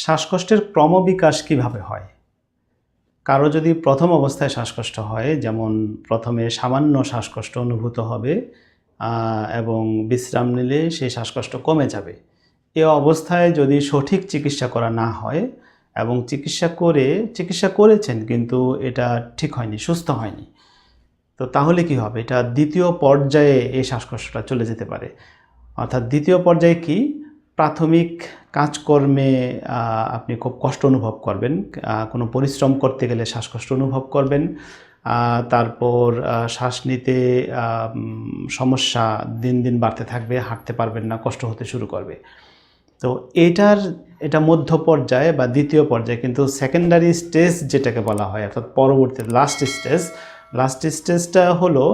শ্বাসকষ্টের ক্রমবিকাশ কীভাবে হয়? কারও যদি প্রথম অবস্থায় শ্বাসকষ্ট হয়, যেমন প্রথমে সামান্য শ্বাসকষ্ট অনুভূত হবে এবং বিশ্রাম নিলে সেই শ্বাসকষ্ট কমে যাবে। এ অবস্থায় যদি সঠিক চিকিৎসা করা না হয় এবং চিকিৎসা করে, চিকিৎসা করেছেন কিন্তু এটা ঠিক হয়নি, সুস্থ হয়নি, তো তাহলে কি হবে? এটা দ্বিতীয় পর্যায়ে এই শ্বাসকষ্টটা চলে যেতে পারে। অর্থাৎ দ্বিতীয় পর্যায়ে কি? প্রাথমিক কাজকর্মে আপনি খুব কষ্ট অনুভব করবেন। কোনো পরিশ্রম করতে গেলে শ্বাসকষ্ট অনুভব করবেন। তারপর শ্বাস নিতে সমস্যা দিন দিন বাড়তে থাকবে, হাঁটতে পারবেন না, কষ্ট হতে শুরু করবে। তো এটার, এটা মধ্য পর্যায়ে বা দ্বিতীয় পর্যায়ে কিন্তু সেকেন্ডারি স্টেজ যেটাকে বলা হয়, অর্থাৎ পরবর্তী লাস্ট স্টেজ লাস্ট স্টেজটা হলো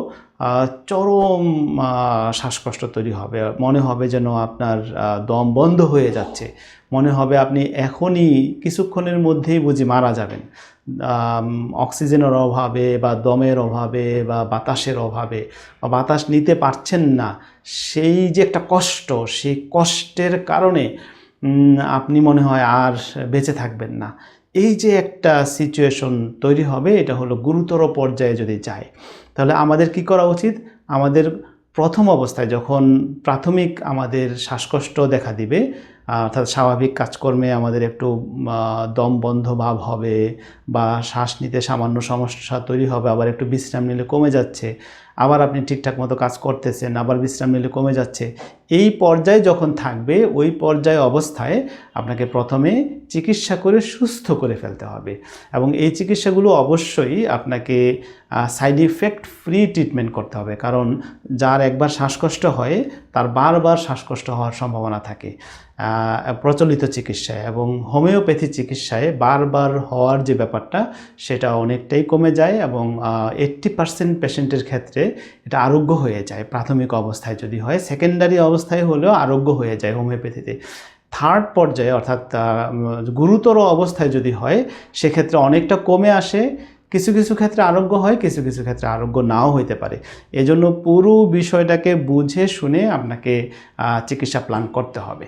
চরম শ্বাসকষ্ট তৈরি হবে। মনে হবে যেন আপনার দম বন্ধ হয়ে যাচ্ছে। মনে হবে আপনি এখনই কিছুক্ষণের মধ্যেই বুঝি মারা যাবেন। অক্সিজেনের অভাবে বা দমের অভাবে বা বাতাসের অভাবে বা বাতাস নিতে পারছেন না, সেই যে একটা কষ্ট, সেই কষ্টের কারণে আপনি মনে হয় আর বেঁচে থাকবেন না। এই যে একটা সিচুয়েশন তৈরি হবে, এটা হলো গুরুতর পর্যায়ে যদি যায়, তাহলে আমাদের কি করা উচিত? আমাদের প্রথম অবস্থায় যখন প্রাথমিক আমাদের শ্বাসকষ্ট দেখা দিবে অর্থাৎ স্বাভাবিক কাজকর্মে আমাদের একটু দম বন্ধ ভাব হবে বা শ্বাস নিতে সামান্য সমস্যা তৈরি হবে, আবার একটু বিশ্রাম নিলে কমে যাচ্ছে, আবার আপনি ঠিকঠাক মতো কাজ করতেছেন, আবার বিশ্রাম নিলে কমে যাচ্ছে, এই পর্যায়ে যখন থাকবে, ওই পর্যায়ে অবস্থায় আপনাকে প্রথমে চিকিৎসা করে সুস্থ করে ফেলতে হবে এবং এই চিকিৎসাগুলো অবশ্যই আপনাকে সাইড ইফেক্ট ফ্রি ট্রিটমেন্ট করতে হবে, কারণ যার একবার শ্বাসকষ্ট হয়, তার বারবার শ্বাসকষ্ট হওয়ার সম্ভাবনা থাকে। প্রচলিত চিকিৎসায় এবং হোমিওপ্যাথি চিকিৎসায় বারবার হওয়ার যে ব্যাপারটা, সেটা অনেকটাই কমে যায় এবং এইট্টি পার্সেন্ট পেশেন্টের ক্ষেত্রে এটা আরোগ্য হয়ে যায় প্রাথমিক অবস্থায় যদি হয়। সেকেন্ডারি অবস্থায় হলেও আরোগ্য হয়ে যায় হোমিওপ্যাথিতে। থার্ড পর্যায়ে অর্থাৎ গুরুতর অবস্থায় যদি হয়, সেক্ষেত্রে অনেকটা কমে আসে। কিছু কিছু ক্ষেত্রে আরোগ্য হয়, কিছু কিছু ক্ষেত্রে আরোগ্য নাও হইতে পারে। এজন্য পুরো বিষয়টাকে বুঝে শুনে আপনাকে চিকিৎসা প্ল্যান করতে হবে।